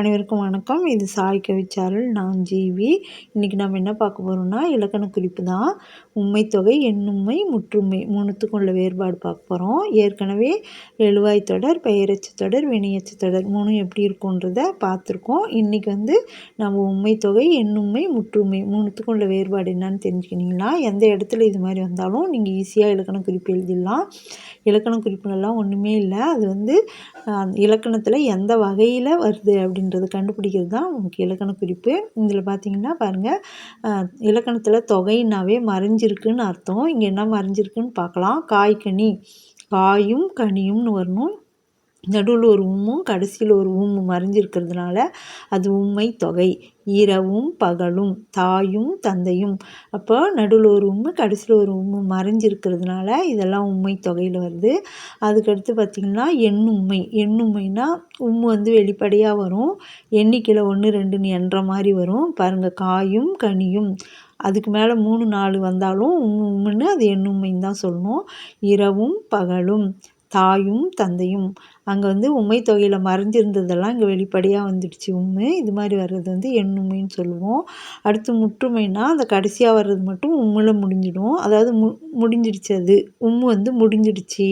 அனைவருக்கும் வணக்கம். இது சாய் கவிச்சாரல் நான் ஜீவி. இன்றைக்கி நம்ம என்ன பார்க்க போகிறோம்னா இலக்கண குறிப்பு தான். உண்மைத்தொகை எண்ணுமை முற்றுமை மூணுத்துக்கும் உள்ள வேறுபாடு பார்க்க போகிறோம் ஏற்கனவே எழுவாய் தொடர் பெயரச்சு தொடர் வினையச்சு தொடர் மூணும் எப்படி இருக்குன்றத பார்த்துருக்கோம். இன்றைக்கி வந்து நம்ம உண்மைத்தொகை எண்ணுமை முற்றுமை மூணுத்துக்கும் உள்ள வேறுபாடு என்னன்னு தெரிஞ்சுக்கினீங்களா? எந்த இடத்துல இது மாதிரி வந்தாலும் நீங்கள் ஈஸியாக இலக்கண குறிப்பு எழுதிடலாம். இலக்கண குறிப்புகள்லாம் ஒன்றுமே இல்லை. அது வந்து இலக்கணத்தில் எந்த வகையில் வருது அப்படின்னு அப்படின்றது கண்டுபிடிக்கிறது தான் நமக்கு இலக்கண குறிப்பு. இதில் பார்த்திங்கன்னா பாருங்கள் இலக்கணத்தில் தொகைனாவே மறைஞ்சிருக்குன்னு அர்த்தம். இங்கே என்ன மறைஞ்சிருக்குன்னு பார்க்கலாம் காய்கனி காயும் கனியும்னு வரணும். நடுவில் ஒரு உம்மும் கடைசியில் ஒரு உம்மு மறைஞ்சிருக்கிறதுனால அது உண்மை தொகை. இரவும் பகலும் தாயும் தந்தையும். அப்போ நடுவில் ஒரு உம்மு கடைசியில் ஒரு உம்மு மறைஞ்சிருக்கிறதுனால இதெல்லாம் உண்மை தொகையில் வருது. அதுக்கடுத்து பார்த்திங்கன்னா எண்ணுண்மை எண்ணுண்மைனா உம்மு வந்து வெளிப்படையாக வரும். எண்ணிக்கையில் ஒன்று ரெண்டுன்னு என்ற மாதிரி வரும். பாருங்கள் காயும் கனியும். அதுக்கு மேலே மூணு நாலு வந்தாலும் உம்மு உம்முன்னு அது எண்ணுண்மைன்னு தான் சொல்லணும். இரவும் பகலும் தாயும் தந்தையும். அங்கே வந்து உண்மை தொகையில் மறைஞ்சிருந்ததெல்லாம் இங்கே வெளிப்படையாக வந்துடுச்சு. உண்மை இது மாதிரி வர்றது வந்து எண்ணுமைன்னு சொல்லுவோம். அடுத்து முற்றுமைனா அந்த கடைசியாக வர்றது மட்டும் உம்மில் முடிஞ்சிடும். அதாவது மு முடிஞ்சிடுச்சு அது. உம்மு வந்து முடிஞ்சிடுச்சு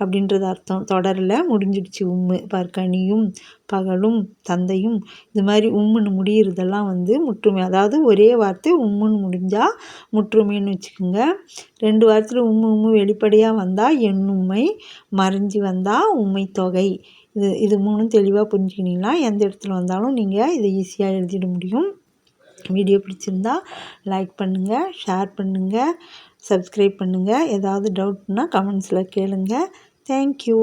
அப்படின்றது அர்த்தம். தொடரில் முடிஞ்சிடுச்சு உம்மு பார்க்கனியும் பகலும் தந்தையும். இது மாதிரி உம்முன்னு முடிகிறதெல்லாம் வந்து முற்றுமை. அதாவது ஒரே வார்த்தை உம்முன்னு முடிஞ்சால் முற்றுமைன்னு வச்சுக்கோங்க. ரெண்டு வாரத்தில் உம்மு உம்மு வெளிப்படையாக வந்தால் எண்ணுமை மறைஞ்சி வந்தால் உண்மை தொகை இது இது மூணும் தெளிவாக புரிஞ்சுக்கினீங்கன்னா எந்த இடத்துல வந்தாலும் நீங்கள் இதை ஈஸியாக எழுதிட முடியும். வீடியோ பிடிச்சிருந்தா லைக் பண்ணுங்கள் ஷேர் பண்ணுங்கள் சப்ஸ்கிரைப் பண்ணுங்கள் ஏதாவது டவுட்னால் கமெண்ட்ஸில் கேளுங்கள் தேங்க்யூ